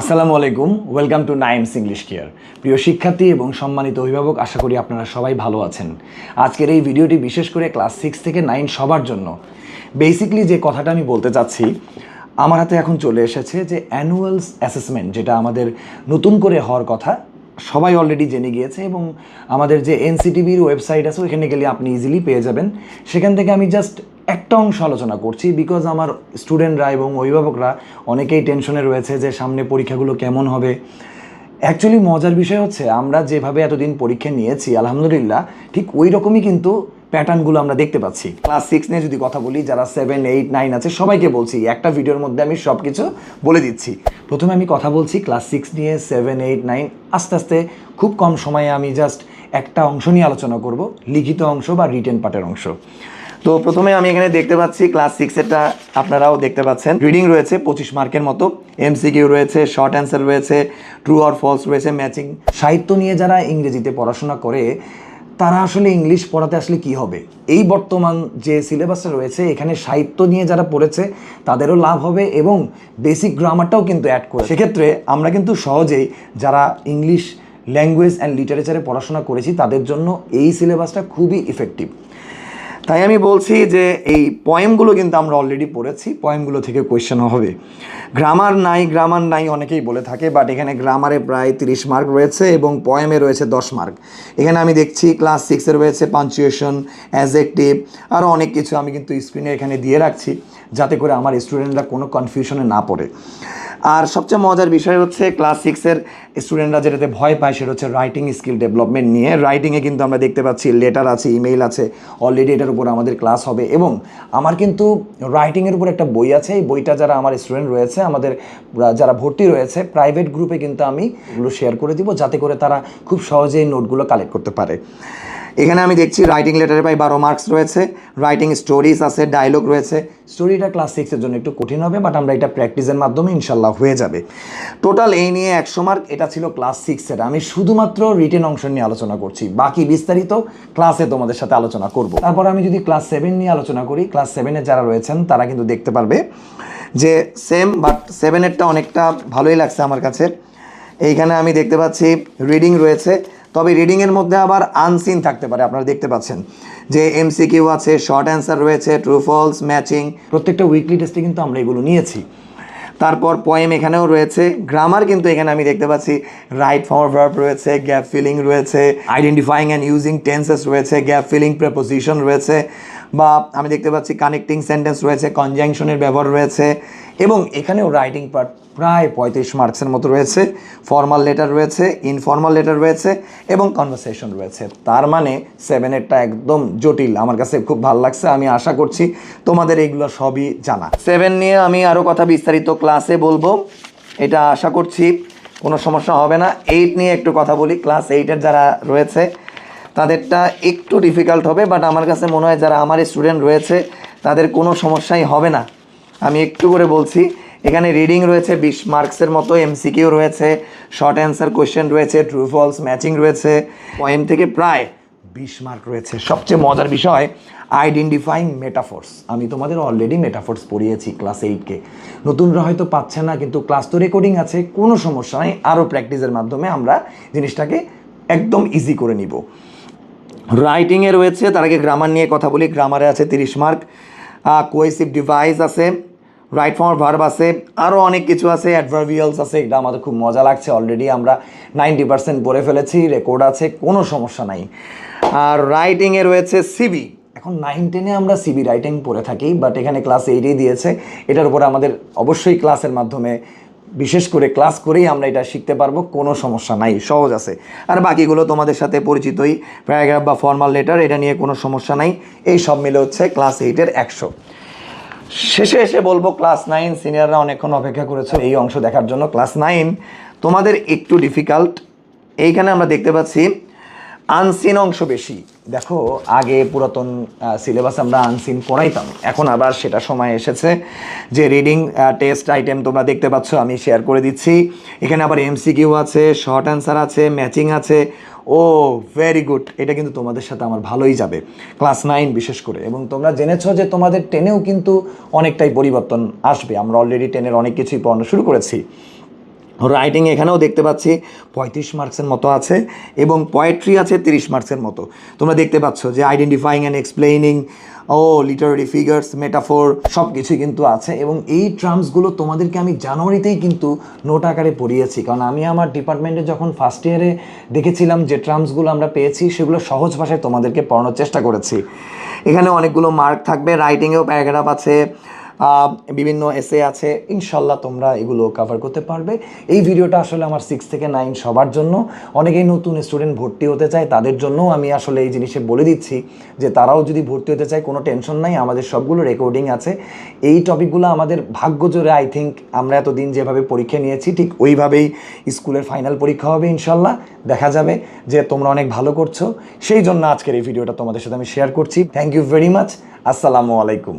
আসসালামু আলাইকুম, welcome to Naim's English care. প্রিয় শিক্ষার্থী এবং সম্মানিত অভিভাবক, আশা করি আপনারা সবাই ভালো আছেন। আজকের এই ভিডিওটি বিশেষ করে ক্লাস সিক্স থেকে নাইন সবার জন্য। বেসিকলি যে কথাটা আমি বলতে চাচ্ছি, আমার হাতে এখন চলে এসেছে যে অ্যানুয়ালস অ্যাসেসমেন্ট, যেটা আমাদের নতুন করে হওয়ার কথা সবাই অলরেডি জেনে গিয়েছে এবং আমাদের যে এনসিটিভির ওয়েবসাইট আছে, ওইখানে গেলে আপনি ইজিলি পেয়ে যাবেন। সেখান থেকে আমি জাস্ট একটা অংশ আলোচনা করছি বিকজ আমার স্টুডেন্টরা এবং অভিভাবকরা অনেকেই টেনশনে রয়েছে যে সামনে পরীক্ষাগুলো কেমন হবে। অ্যাকচুয়ালি মজার বিষয় হচ্ছে, আমরা যেভাবে এতদিন পরীক্ষা নিয়েছি, আলহামদুলিল্লাহ, ঠিক ওই রকমই কিন্তু প্যাটার্নগুলো আমরা দেখতে পাচ্ছি। ক্লাস সিক্স নিয়ে যদি কথা বলি, যারা সেভেন, এইট, নাইন আছে, সবাইকে বলছি, একটা ভিডিওর মধ্যে আমি সব কিছু বলে দিচ্ছি। প্রথমে আমি কথা বলছি ক্লাস সিক্স নিয়ে, সেভেন, এইট, নাইন, আস্তে আস্তে খুব কম সময়ে আমি জাস্ট একটা অংশ নিয়ে আলোচনা করব, লিখিত অংশ বা রিটেন পার্টের অংশ। তো প্রথমে আমি এখানে দেখতে পাচ্ছি ক্লাস সিক্সেরটা আপনারাও দেখতে পাচ্ছেন। রিডিং রয়েছে পঁচিশ মার্কের মতো, এমসিকিউ রয়েছে, শর্ট অ্যান্সার রয়েছে, ট্রু অর ফলস রয়েছে, ম্যাচিং। সাহিত্য নিয়ে যারা ইংরেজিতে পড়াশোনা করে তারা আসলে ইংলিশ পড়াতে আসলে কি হবে? এই বর্তমান যে সিলেবাসটা রয়েছে, এখানে সাহিত্য নিয়ে যারা পড়েছে, তাদেরও লাভ হবে এবং বেসিক গ্রামারটাও কিন্তু অ্যাড করে সেক্ষেত্রে আমরা কিন্তু সহজেই যারা ইংলিশ ল্যাঙ্গুয়েজ অ্যান্ড লিটারেচারে পড়াশোনা করেছি, তাদের জন্য এই সিলেবাসটা খুবই ইফেক্টিভ তাই আমি বলছি যে এই পয়েমগুলো কিন্তু আমরা অলরেডি পড়েছি পয়েমগুলো থেকে কোয়েশ্চেন হবে। গ্রামার নাই গ্রামার নাই অনেকেই বলে থাকে বাট এখানে গ্রামারে প্রায় তিরিশ মার্ক রয়েছে এবং পয়েমে রয়েছে দশ মার্ক এখানে আমি দেখছি ক্লাস সিক্সে রয়েছে পাঞ্চুয়েশন অ্যাজেক্টিভ আরও অনেক কিছু আমি কিন্তু স্ক্রিনে এখানে দিয়ে রাখছি, যাতে করে আমার স্টুডেন্টরা কোনো কনফিউশনে না পড়ে। আর সবচেয়ে মজার বিষয় হচ্ছে ক্লাস সিক্সের স্টুডেন্টরা যেটাতে ভয় পায় সেটা হচ্ছে রাইটিং স্কিল ডেভেলপমেন্ট নিয়ে। রাইটিংয়ে কিন্তু আমরা দেখতে পাচ্ছি লেটার আছে ইমেইল আছে অলরেডি এটার উপর আমাদের ক্লাস হবে। এবং আমার কিন্তু রাইটিংয়ের উপর একটা বই আছে। এই বইটা যারা আমার স্টুডেন্ট রয়েছে, আমাদের যারা ভর্তি রয়েছে প্রাইভেট গ্রুপে কিন্তু আমি এগুলো শেয়ার করে দিব, যাতে করে তারা খুব সহজেই নোটগুলো কালেক্ট করতে পারে। এখানে আমি দেখছি রাইটিং লেটারে প্রায় বারো মার্কস রয়েছে রাইটিং স্টোরিজ আছে ডায়লগ রয়েছে। স্টোরিটা ক্লাস সিক্সের জন্য একটু কঠিন হবে বাট আমরা এটা প্র্যাকটিসের মাধ্যমে ইনশাল্লাহ হয়ে যাবে। টোটাল এই নিয়ে একশো মার্ক এটা ছিল ক্লাস সিক্সের আমি শুধুমাত্র রিটেন অংশ নিয়ে আলোচনা করছি, বাকি বিস্তারিত ক্লাসে তোমাদের সাথে আলোচনা করব। তারপর আমি যদি ক্লাস সেভেন নিয়ে আলোচনা করি ক্লাস সেভেনে যারা রয়েছেন, তারা কিন্তু দেখতে পারবে যে সেম বাট সেভেনেরটা অনেকটা ভালোই লাগছে আমার কাছে। এইখানে আমি দেখতে পাচ্ছি রিডিং রয়েছে তবে রিডিংয়ের মধ্যে আবার আনসিন থাকতে পারে, আপনারা দেখতে পাচ্ছেন। যে এমসিকিউ আছে শর্ট অ্যান্সার রয়েছে ট্রু ফলস ম্যাচিং প্রত্যেকটা উইকলি টেস্টে কিন্তু আমরা এগুলো নিয়েছি। তারপর পয়েম এখানেও রয়েছে গ্রামার কিন্তু এখানে আমি দেখতে পাচ্ছি। রাইট ফর্ম ভার্ব রয়েছে গ্যাপ ফিলিং রয়েছে। আইডেন্টিফাইং অ্যান্ড ইউজিং টেন্সেস রয়েছে গ্যাপ ফিলিং প্রেপোজিশন রয়েছে। বা আমি দেখতে পাচ্ছি কানেক্টিং সেন্টেন্স রয়েছে কনজাংশনের ব্যবহার রয়েছে। এবং এখানেও রাইটিং পার্ট প্রায় পঁয়ত্রিশ মার্কসের মতো রয়েছে ফর্মাল লেটার রয়েছে ইনফর্মাল লেটার রয়েছে এবং কনভারসেশন রয়েছে। তার মানে সেভেনেরটা একদম জটিল। আমার কাছে খুব ভালো লাগছে, আমি আশা করছি তোমাদের এইগুলো সবই জানা। সেভেন নিয়ে আমি আরও কথা বিস্তারিত ক্লাসে বলব। এটা আশা করছি কোনো সমস্যা হবে না। এইট নিয়ে একটু কথা বলি। ক্লাস এইটের যারা রয়েছে, তাদেরটা একটু ডিফিকাল্ট হবে বাট আমার কাছে মনে হয় যারা আমার স্টুডেন্ট রয়েছে, তাদের কোনো সমস্যাই হবে না। আমি একটু করে বলছি এখানে রিডিং রয়েছে, বিশ মার্কসের মতো এমসিকিউ রয়েছে শর্ট অ্যান্সার কোয়েশ্চেন রয়েছে ট্রু ফলস ম্যাচিং রয়েছে। পয়েন্ট থেকে প্রায় বিশ মার্ক রয়েছে। সবচেয়ে মজার বিষয় আইডেন্টিফাইং মেটাফোর্স আমি তোমাদের অলরেডি মেটাফোর্স পড়িয়েছি ক্লাস এইটকে নতুনরা হয়তো পাচ্ছে না, কিন্তু ক্লাস তো রেকর্ডিং আছে, কোনো সমস্যা নেই। আরও প্র্যাকটিসের মাধ্যমে আমরা জিনিসটাকে একদম ইজি করে নিব। রাইটিংয়ে রয়েছে, তার আগে গ্রামার নিয়ে কথা বলি। গ্রামারে আছে তিরিশ মার্ক কোয়েসিভ ডিভাইস আছে। রাইট ফর্ম ভার্ব আছে আরও অনেক কিছু আছে অ্যাডভার্বিয়ালস আছে এটা আমাদের খুব মজা লাগছে অলরেডি আমরা নাইনটি পার্সেন্ট পড়ে ফেলেছি রেকর্ড আছে, কোনো সমস্যা নাই। আর রাইটিংয়ে রয়েছে সিবি এখন নাইন টেনে আমরা সিবি রাইটিং পড়ে থাকি বাট এখানে ক্লাস এইটেই দিয়েছে, এটার উপরে আমাদের অবশ্যই ক্লাসের মাধ্যমে বিশেষ করে ক্লাস করেই আমরা এটা শিখতে পারব, কোনো সমস্যা নাই, সহজ আছে। আর বাকিগুলো তোমাদের সাথে পরিচিতই প্যারাগ্রাফ বা ফর্মাল লেটার এটা নিয়ে কোনো সমস্যা নাই, এই সব মিলে হচ্ছে ক্লাস এইটের একশো। শেষে এসে বলব ক্লাস নাইন সিনিয়ররা অনেকক্ষণ অপেক্ষা করেছে এই অংশ দেখার জন্য। ক্লাস নাইন তোমাদের একটু ডিফিকাল্ট এইখানে আমরা দেখতে পাচ্ছি আনসিন অংশ বেশি। দেখো, আগে পুরাতন সিলেবাস আমরা আনসিন পড়াইতাম এখন আবার সেটা সময় এসেছে যে রিডিং টেস্ট আইটেম তোমরা দেখতে পাচ্ছ, আমি শেয়ার করে দিচ্ছি। এখানে আবার এমসিকিউ আছে শর্ট অ্যান্সার আছে ম্যাচিং আছে। ও ভেরি গুড এটা কিন্তু তোমাদের সাথে আমার ভালোই যাবে। ক্লাস নাইন বিশেষ করে। এবং তোমরা জেনেছো যে তোমাদের টেনেও কিন্তু অনেকটাই পরিবর্তন আসবে। আমরা অলরেডি টেনের অনেক কিছুই পড়ানো শুরু করেছি। রাইটিং এখানেও দেখতে পাচ্ছি, পঁয়ত্রিশ মার্কসের মতো আছে এবং পোয়েট্রি আছে তিরিশ মার্কসের মতো। তোমরা দেখতে পাচ্ছ যে আইডেন্টিফাইং অ্যান্ড এক্সপ্লেইনিং ও লিটারারি ফিগার্স মেটাফোর সব কিছুই কিন্তু আছে এবং এই ট্রামসগুলো তোমাদেরকে আমি জানুয়ারিতেই কিন্তু নোট আকারে পড়িয়েছি। কারণ আমি আমার ডিপার্টমেন্টে যখন ফার্স্ট ইয়ারে দেখেছিলাম যে ট্রামসগুলো আমরা পেয়েছি, সেগুলো সহজ ভাষায় তোমাদেরকে পড়ানোর চেষ্টা করেছি। এখানে অনেকগুলো মার্ক থাকবে রাইটিংয়েও প্যারাগ্রাফ আছে বিভিন্ন এসে আছে, ইনশাল্লাহ তোমরা এগুলো কভার করতে পারবে। এই ভিডিওটা আসলে আমার সিক্স থেকে নাইন সবার জন্য। অনেকেই নতুন স্টুডেন্ট ভর্তি হতে চায়, তাদের জন্য আমি আসলে এই জিনিসে বলে দিচ্ছি যে তারাও যদি ভর্তি হতে চায়, কোনো টেনশন নাই, আমাদের সবগুলো রেকর্ডিং আছে। এই টপিকগুলো আমাদের ভাগ্য জোরে আই থিঙ্ক আমরা এতদিন যেভাবে পরীক্ষা নিয়েছি, ঠিক ওইভাবেই স্কুলের ফাইনাল পরীক্ষা হবে ইনশাল্লাহ। দেখা যাবে যে তোমরা অনেক ভালো করছ। সেই জন্য আজকের এই ভিডিওটা তোমাদের সাথে আমি শেয়ার করছি। থ্যাংক ইউ ভেরি মাচ আসসালামু আলাইকুম।